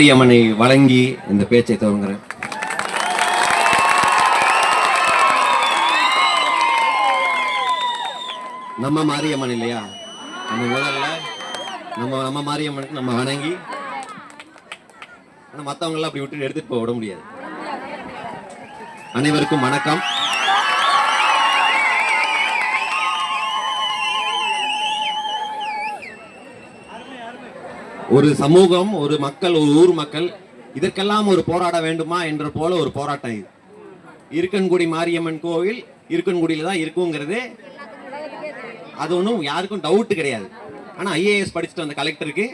மாரியம்மனை வழங்கி இந்த பேச்சை துவங்குறேன். நம்ம மாரியம்மன் இல்லையா? நம்ம முதல்ல நம்ம நம்ம மாரியம்மனுக்கு நம்ம வணங்கி ஆனா மற்றவங்களாம் அப்படி விட்டு எடுத்துட்டு போக விட முடியாது. அனைவருக்கும் வணக்கம். ஒரு சமூகம் ஒரு மக்கள் ஒரு ஊர் மக்கள் இதற்கெல்லாம் ஒரு போராட வேண்டுமா என்ற போல ஒரு போராட்டம் இது. இருக்கன்குடி மாரியம்மன் கோவில் இருக்கன்குடியில் தான் இருக்குங்கிறது. அது ஒன்றும் யாருக்கும் டவுட்டு கிடையாது. ஆனால் ஐஏஎஸ் படிச்சுட்டு வந்த கலெக்டருக்கு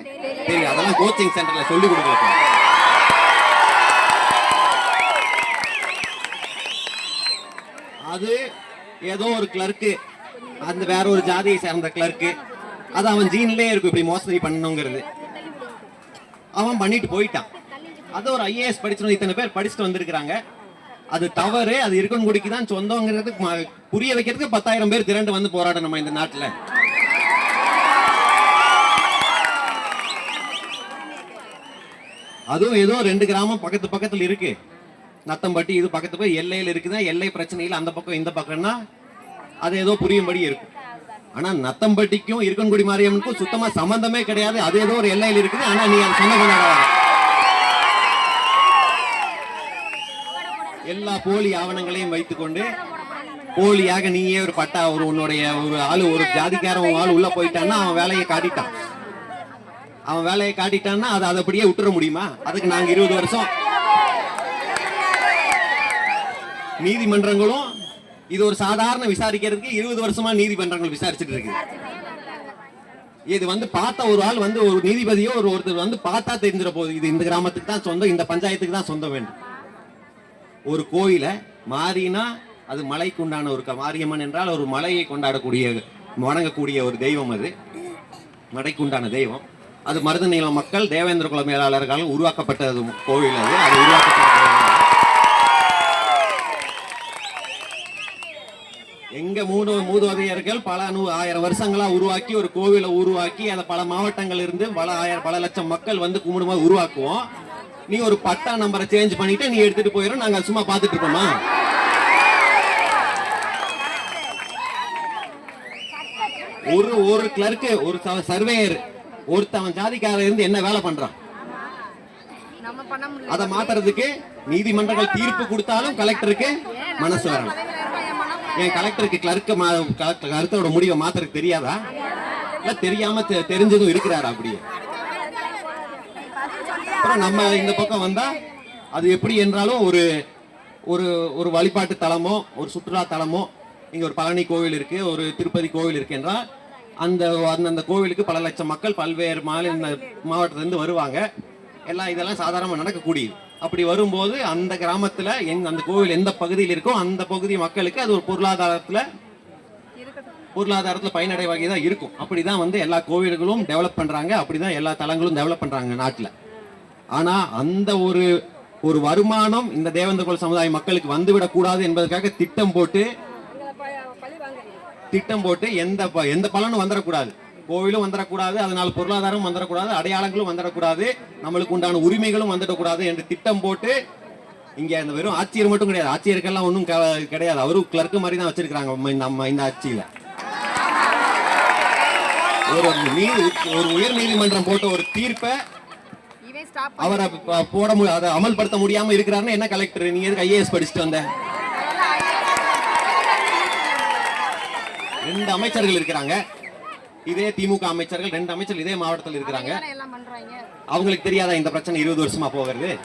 தெரியும். அதெல்லாம் கோச்சிங் சென்டரில் சொல்லி கொடுக்கல. அது ஏதோ ஒரு கிளர்க்கு அந்த வேற ஒரு ஜாதியை சேர்ந்த கிளர்க்கு அது அவன் ஜீன்லேயே இருக்கும். இப்படி மோசடி பண்ணணுங்கிறது. அவன் பண்ணிட்டு போயிட்டான். அது ஒரு ஐஏஎஸ் படிச்சு இத்தனை பேர் படிச்சுட்டு வந்திருக்கிறாங்க. அது தவறு அது இருக்கன்குடிக்கு தான் சொந்தங்கிறது புரிய வைக்கிறதுக்கு பத்தாயிரம் பேர் திரண்டு வந்து போராடணும் நம்ம இந்த நாட்டில்? அதுவும் ஏதோ ரெண்டு கிராமம் பக்கத்து பக்கத்தில் இருக்கு. நத்தம்பட்டி இது பக்கத்து போய் எல்லையில் இருக்குதா? எல்லை பிரச்சனையில் அந்த பக்கம் இந்த பக்கம்னா அது ஏதோ புரியும்படி இருக்கும். ஆனா நத்தம்பட்டிக்கும் இருக்கன்குடி மாரியம்மனுக்கும் சுத்தமா சம்பந்தமே கிடையாது. அது ஏதோ ஒரு எல்லையில் இருக்குது. ஆனா நீ அது வர. எல்லா போலி ஆவணங்களையும் வைத்துக்கொண்டு போலியாக நீயே ஒரு பட்டா ஒரு உன்னுடைய ஒரு ஆளு ஒரு ஜாதிக்காரன் ஆள் உள்ள போயிட்டான்னா அவன் வேலையை காட்டிட்டான். அவன் வேலையை காட்டிட்டான்னா அதை அதை அப்படியே விட்டுற முடியுமா? அதுக்கு நாங்க இருபது வருஷம். நீதிமன்றங்களும் இது ஒரு சாதாரண விசாரிக்கிறதுக்கு இருபது வருஷமா நீதிமன்றங்கள் விசாரிச்சுட்டு இருக்கு இது வந்து பார்த்த ஒரு ஆள் வந்து ஒரு நீதிபதியோ ஒரு ஒருத்தர் வந்து பார்த்தா தெரிஞ்சிட போகுது. இது இந்த கிராமத்துக்கு தான் சொந்தம் இந்த பஞ்சாயத்துக்கு தான் சொந்தம் வேண்டும். ஒரு கோயிலை மாறினா அது மலைக்கு உண்டான ஒரு க- மாரியம்மன் என்றால் ஒரு மலையை கொண்டாடக்கூடிய வணங்கக்கூடிய ஒரு தெய்வம் அது. மலைக்கு உண்டான தெய்வம். அது மருதநில மக்கள் தேவேந்திர குல மேலாளர்களால் உருவாக்கப்பட்ட கோவில் அது. அது உருவாக்கப்பட்ட கோவில். எங்க மூடு மூதுவதையர்கள் பல நூ ஆயிரம் வருஷங்களா உருவாக்கி ஒரு கோவிலை உருவாக்கி அதை பல மாவட்டங்கள் இருந்து பல ஆயிரம் பல லட்சம் மக்கள் வந்து கும்பிடுமா உருவாக்குவோம். நீ ஒரு பட்டா நம்பரை சேஞ்ச் பண்ணிட்டு நீ எடுத்துட்டு போயிடும் நாங்க சும்மா பார்த்துட்டு இருப்போமா? ஒரு ஒரு கிளர்க்கு ஒரு சர்வேயர் ஒருத்தவன் ஜாதிக்காரர் இருந்து என்ன வேலை பண்றான்? அதை மாத்துறதுக்கு நீதிமன்றங்கள் தீர்ப்பு கொடுத்தாலும் கலெக்டருக்கு மனசு வரணும். என் கலெக்டருக்கு கிளர்க்கு கருத்தோட முடிவை மாத்துறதுக்கு தெரியாதா? இல்ல தெரியாம தெ- தெரிஞ்சதும் இருக்கிறாரா அப்படியே? அப்புறம் நம்ம இந்த பக்கம் வந்தா அது எப்படி என்றாலும் ஒரு ஒரு ஒரு வழிபாட்டு தலமோ ஒரு சுற்றுலா தலமோ இங்க ஒரு பழனி கோவில் இருக்கு ஒரு திருப்பதி கோவில் இருக்கு என்றால் அந்த அந்தந்த கோவிலுக்கு பல லட்சம் மக்கள் பல்வேறு மாநில மாவட்டத்திலிருந்து வருவாங்க. எல்லாம் இதெல்லாம் சாதாரணமாக நடக்கக்கூடியது. அப்படி வரும்போது அந்த கிராமத்தில் எங் அந்த கோவில் எந்த பகுதியில் இருக்கோ அந்த பகுதி மக்களுக்கு அது ஒரு பொருளாதாரத்தில் பொருளாதாரத்தில் பயனடை தான் இருக்கும். அப்படிதான் வந்து எல்லா கோவில்களும் டெவலப் பண்றாங்க. அப்படிதான் எல்லா தலங்களும் டெவலப் பண்ணுறாங்க நாட்டில். ஆனால் அந்த ஒரு ஒரு வருமானம் இந்த தேவந்தகுல சமுதாய மக்களுக்கு வந்துவிடக்கூடாது என்பதற்காக திட்டம் போட்டு திட்டம் போட்டு எந்த ப- எந்த பலனும் வந்துடக்கூடாது கோவிலும் வந்துடக்கூடாது அதனால பொருளாதாரம் வந்துடக்கூடாது அடையாளங்களும் வந்துடக்கூடாது நம்மளுக்கு உண்டான உரிமைகளும் வந்துடக்கூடாது என்று திட்டம் போட்டு இங்க இந்த வெறும் ஆட்சியர் மட்டும் கிடையாது ஆட்சியருக்கெல்லாம் ஒன்றும் கிடையாது. அவரும் கிளர்க்கு மாதிரி தான் வச்சிருக்காங்க நம்ம- இந்த ஆட்சியில. ஒரு நீதி ஒரு உயர் நீதிமன்றம் போட்ட ஒரு தீர்ப்பை அவரை போட அதை அமல்படுத்த முடியாம இருக்கிறாருன்னு என்ன கலெக்டர் நீங்க எதுக்கு ஐஏஎஸ் படிச்சுட்டு வந்த? ரெண்டு அமைச்சர்கள் இருக்கிறாங்க. இதே திமுக அமைச்சர்கள் ரெண்டு அமைச்சர்கள் இதே மாவட்டத்தில் இருக்கிறாங்க. அவங்களுக்கு தெரியாதா இந்த பிரச்சனை இருபது வருஷமா போகிறது?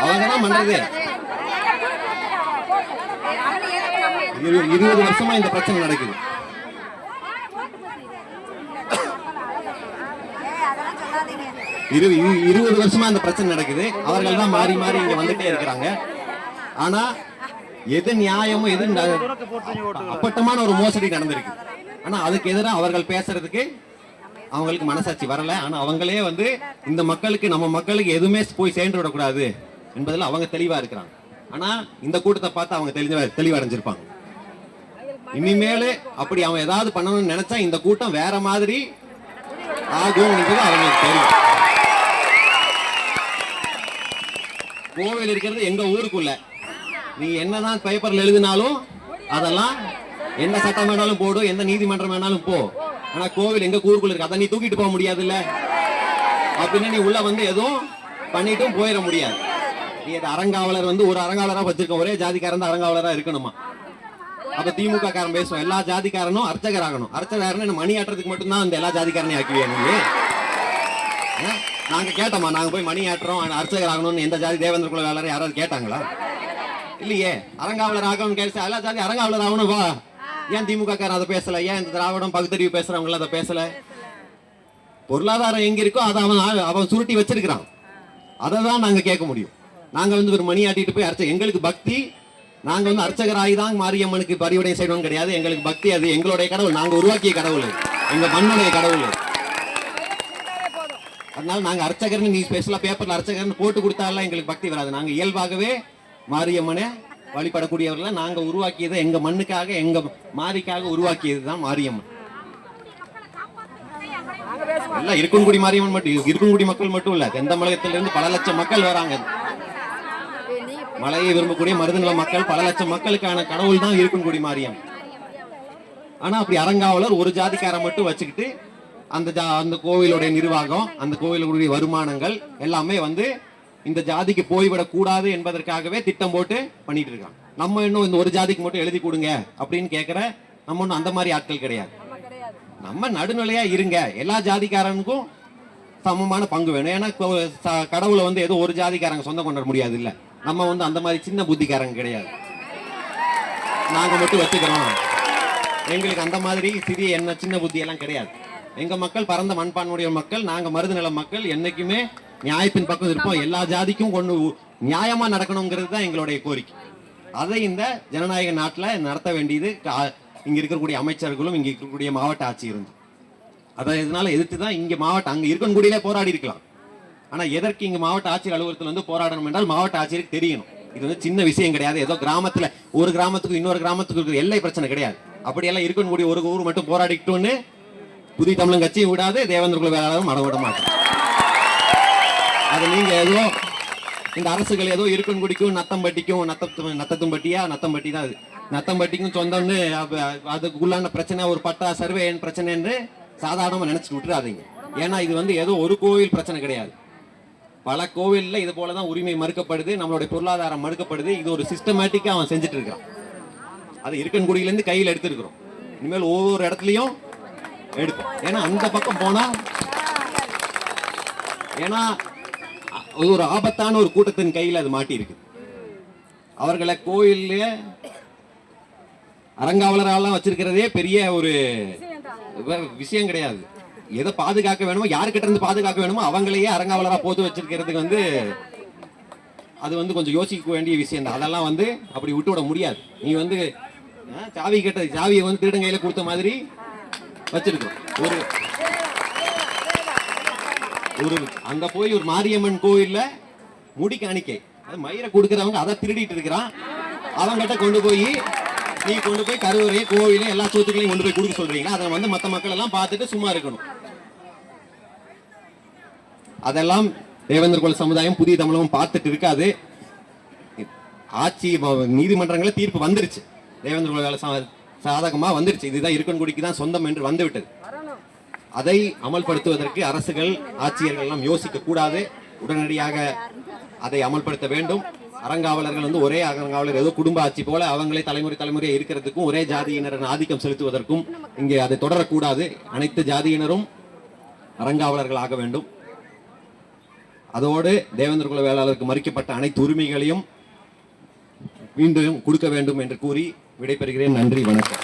அவங்க தான் பண்றது. இரு- இருபது வருஷமா இந்த பிரச்சனை நடக்குது. இரு இரு- இருபது வருஷமா இந்த பிரச்சனை நடக்குது. அவர்கள் தான் மாறி மாறி இங்க வந்துட்டே இருக்கிறாங்க. ஆனா எது நியாயமோ எது அப்பட்டமான ஒரு மோசடி நடந்திருக்கு. ஆனால் அதுக்கு எதிராக அவர்கள் பேசுறதுக்கு அவங்களுக்கு மனசாட்சி வரல. ஆனால் அவங்களே வந்து இந்த மக்களுக்கு நம்ம மக்களுக்கு எதுவுமே போய் சேர்ந்து விடக்கூடாது என்பதில் அவங்க தெளிவாக இருக்கிறாங்க. ஆனால் இந்த கூட்டத்தை பார்த்து அவங்க தெளிவா தெளிவடைஞ்சிருப்பாங்க. இனிமேல் அப்படி அவன் ஏதாவது பண்ணணும்னு நினைச்சா இந்த கூட்டம் வேற மாதிரி ஆகும் அவங்களுக்கு தெரியும். கோவில் இருக்கிறது எங்க ஊருக்குள்ள. நீ என்னதான் பேப்பர்ல எழுதினாலும் அதெல்லாம் எந்த சட்டம் வேணாலும் போடு எந்த நீதிமன்றம் வேணாலும் போ. ஆனா கோவில் எங்க கூறுக்குள்ள இருக்கு? அதை நீ தூக்கிட்டு போக முடியாதுல்ல? அப்படின்னா நீ உள்ள வந்து எதுவும் பண்ணிட்டும் போயிட முடியாது. நீ அது அறங்காவலர் வந்து ஒரு அறங்காவலரா வச்சிருக்க. ஒரே ஜாதிக்காரன் தான் அறங்காவலரா இருக்கணுமா? அப்ப திமுக காரன் பேசுவோம் எல்லா ஜாதிக்காரனும் அர்ச்சகர் ஆகணும் அர்ச்சகர் என்ன மணி ஆட்டுறதுக்கு மட்டும்தான் அந்த எல்லா ஜாதிக்காரனையும் ஆக்குவியா நீங்க நாங்க கேட்டோமா? நாங்க போய் மணி ஆட்டுறோம். அர்ச்சகர் ஆகணும்னு எந்த ஜாதி தேவேந்திர குல வேளாளர் யாராவது கேட்டாங்களா? இல்லையே. அரங்காவலர் ஆகணும்னு கேட்டு எல்லா ஜாதி அரங்காவலர் ஆகணும் வா. ஏன் திமுக காரன் அதை பேசல? ஏன் இந்த திராவிடம் பகுத்தறிவு பேசுறவங்க அதை பேசல? பொருளாதாரம் எங்க இருக்கோ அதை அவன் அவன் சுருட்டி வச்சிருக்கிறான். அதை தான் நாங்க கேட்க முடியும். நாங்க வந்து ஒரு மணி ஆட்டிட்டு போய் அர்ச்ச எங்களுக்கு பக்தி. நாங்க வந்து அர்ச்சகராகி தான் மாரியம்மனுக்கு பரிவுடைய செய்வோம் கிடையாது. எங்களுக்கு பக்தி அது எங்களுடைய கடவுள். நாங்க உருவாக்கிய கடவுள் எங்க மண்ணுடைய கடவுள் அதனால நாங்க அர்ச்சகர்னு நீ ஸ்பெஷலா பேப்பர்ல அர்ச்சகர்னு போட்டு கொடுத்தாலாம் எங்களுக்கு பக்தி வராது. நாங்க இயல்பாகவே மாரியம்மனை வழிபடக்கூடியவர்கள் நாங்க உருவாக்கியது எங்க மண்ணுக்காக எங்க மாரிக்காக உருவாக்கியது தான் மாரியம்மன். எல்லாம் இருக்கன்குடி மாரியம்மன் மட்டும் இருக்கன்குடி மக்கள் மட்டும் இல்ல தெந்தமலகத்திலிருந்து பல லட்சம் மக்கள் வராங்க. மலையை விரும்பக்கூடிய மருதநில மக்கள் பல லட்சம் மக்களுக்கான கடவுள் தான் இருக்கன்குடி மாரியம் ஆனா அப்படி அறங்காவலர் ஒரு ஜாதிக்காரன் மட்டும் வச்சுக்கிட்டு அந்த ஜா- அந்த கோவிலுடைய நிர்வாகம் அந்த கோவிலுடைய வருமானங்கள் எல்லாமே வந்து இந்த ஜாதிக்கு போய்விடக் கூடாது என்பதற்காகவே திட்டம் போட்டு பண்ணிட்டு இருக்காங்க நம்ம இன்னும் இந்த ஒரு ஜாதிக்கு மட்டும் எழுதி கொடுங்க அப்படின்னு கேட்கிற நம்ம ஒன்றும் அந்த மாதிரி ஆட்கள் கிடையாது. நம்ம நடுநிலையா இருங்க. எல்லா ஜாதிக்காரனுக்கும் சமமான பங்கு வேணும். ஏன்னா கடவுளை வந்து ஏதோ ஒரு ஜாதிக்காரங்க சொந்தம் கொண்டாட முடியாது இல்ல நம்ம வந்து அந்த மாதிரி சின்ன புத்திக்காரங்க கிடையாது. நாங்க மட்டும் வச்சுக்கிறோம். எங்களுக்கு அந்த மாதிரி சிறிய என்ன சின்ன புத்தி எல்லாம் கிடையாது. எங்க மக்கள் பரந்த மண்பான்மையுடைய மக்கள் நாங்க மருதுநில மக்கள் என்னைக்குமே நியாயத்தின் பக்கம் இருப்போம். எல்லா ஜாதிக்கும் கொண்டு நியாயமா நடக்கணுங்கிறது தான் எங்களுடைய கோரிக்கை. அதை இந்த ஜனநாயக நாட்டுல நடத்த வேண்டியது இங்க இருக்கக்கூடிய அமைச்சர்களும் இங்க இருக்கக்கூடிய மாவட்ட ஆட்சியரும். அதை இதனால எதிர்த்து தான் இங்க மாவட்ட அங்க இருக்கன்குடியிலே போராடி இருக்கலாம். ஆனா எதற்கு இங்க மாவட்ட ஆட்சியர் அலுவலகத்தில் வந்து போராடணும் என்றால் மாவட்ட ஆட்சியருக்கு தெரியணும். இது வந்து சின்ன விஷயம் கிடையாது. ஏதோ கிராமத்துல ஒரு கிராமத்துக்கு இன்னொரு கிராமத்துக்கு இருக்கிற எல்லை பிரச்சனை கிடையாது. அப்படியெல்லாம் இருக்கக்கூடிய ஒரு ஊர் மட்டும் போராடிக்கிட்டோன்னு புதிய தமிழன் கட்சியும் விடாது தேவேந்திர குல வேளாளரும் மட விட மாட்டோம். அது நீங்க எதுவும் இந்த அரசுகள் ஏதோ இருக்கன்குடிக்கும் நத்தம்பட்டிக்கும் பட்டியா? நத்தம் நத்தம்பட்டி தான் அது. நத்தம்பட்டிக்கும் சொந்தம்னு அதுக்குள்ளான பிரச்சனை ஒரு பட்டா சர்வே பிரச்சனை என்று சாதாரணமாக நினைச்சிட்டு விட்டுறாதீங்க. ஏன்னா இது வந்து ஏதோ ஒரு கோவில் பிரச்சனை கிடையாது. பல கோவிலில் இது போல தான் உரிமை மறுக்கப்படுது நம்மளுடைய பொருளாதாரம் மறுக்கப்படுது. இது ஒரு சிஸ்டமேட்டிக்காக அவன் செஞ்சுட்டு இருக்கான் அது இருக்கன் குடியிலேருந்து கையில் எடுத்துருக்குறோம். இனிமேல் ஒவ்வொரு இடத்துலையும் எடுப்போம். ஏன்னா அந்த பக்கம் போனால் ஏன்னா ஒரு ஆபத்தான ஒரு கூட்டத்தின் கையில் அது மாட்டியிருக்கு. அவர்களை கோயில்ல அறங்காவலராலாம் வச்சிருக்கிறதே பெரிய ஒரு விஷயம் கிடையாது. எதை பாதுகாக்க வேணுமோ யாருக்கிட்ட இருந்து பாதுகாக்க வேணுமோ அவங்களையே அறங்காவலரா போட்டு வச்சிருக்கிறதுக்கு வந்து அது வந்து கொஞ்சம் யோசிக்க வேண்டிய விஷயம் தான். அதெல்லாம் வந்து அப்படி விட்டு விட முடியாது. நீ வந்து சாவி கேட்ட சாவியை வந்து திருடங்கையில கொடுத்த மாதிரி வச்சிருக்கோம் ஒரு ஒரு அங்க போய் ஒரு மாரியம்மன் கோயில்ல முடி காணிக்கை. அது மயிரை கொடுக்கறவங்க அதை திருடிட்டு இருக்கிறான். அவங்கிட்ட கொண்டு போய் நீ கொண்டு போய் கருவறையும் கோவிலையும் எல்லா சொத்துக்களையும் கொண்டு போய் கொடுக்க சொல்றீங்க அதை வந்து மத்த மக்கள் எல்லாம் பார்த்துட்டு சும்மா இருக்கணும். அதெல்லாம் தேவேந்திர குல சமுதாயம் புதிய தமிழகம் பார்த்துட்டு இருக்காது. ஆட்சி நீதிமன்றங்களில் தீர்ப்பு வந்துருச்சு. தேவேந்திர குல வேலை சாதகமா வந்துருச்சு. இதுதான் இருக்கன்குடிக்கு தான் சொந்தம் என்று வந்து விட்டது அதை அமல்படுத்துவதற்கு அரசுகள் ஆட்சியர்கள் எல்லாம் யோசிக்க கூடாது உடனடியாக அதை அமல்படுத்த வேண்டும். அறங்காவலர்கள் வந்து ஒரே அறங்காவலர் ஏதோ குடும்ப ஆட்சி போல அவங்களே தலைமுறை தலைமுறையா இருக்கிறதுக்கும் ஒரே ஜாதியினரின் ஆதிக்கம் செலுத்துவதற்கும் இங்கே அதை தொடரக்கூடாது. அனைத்து ஜாதியினரும் அறங்காவலர்கள் ஆக வேண்டும். அதோடு தேவேந்திர குல வேளாளருக்கு மறிக்கப்பட்ட அனைத்து உரிமைகளையும் மீண்டும் கொடுக்க வேண்டும் என்று கூறி விடைபெறுகிறேன். நன்றி வணக்கம்.